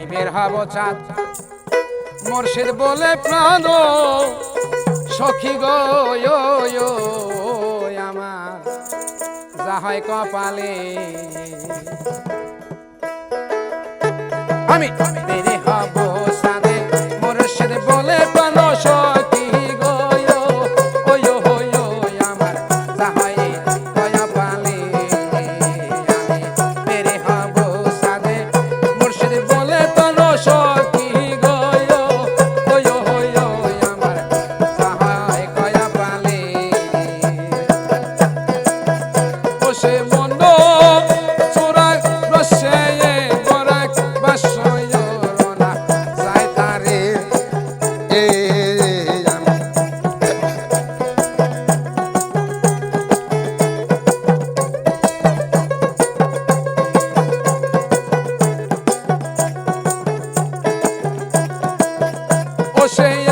আমি বের হব চাঁদ। মুর্শিদ বলে প্রাণ সখী গো আমার যা হয় কপালে। আমি say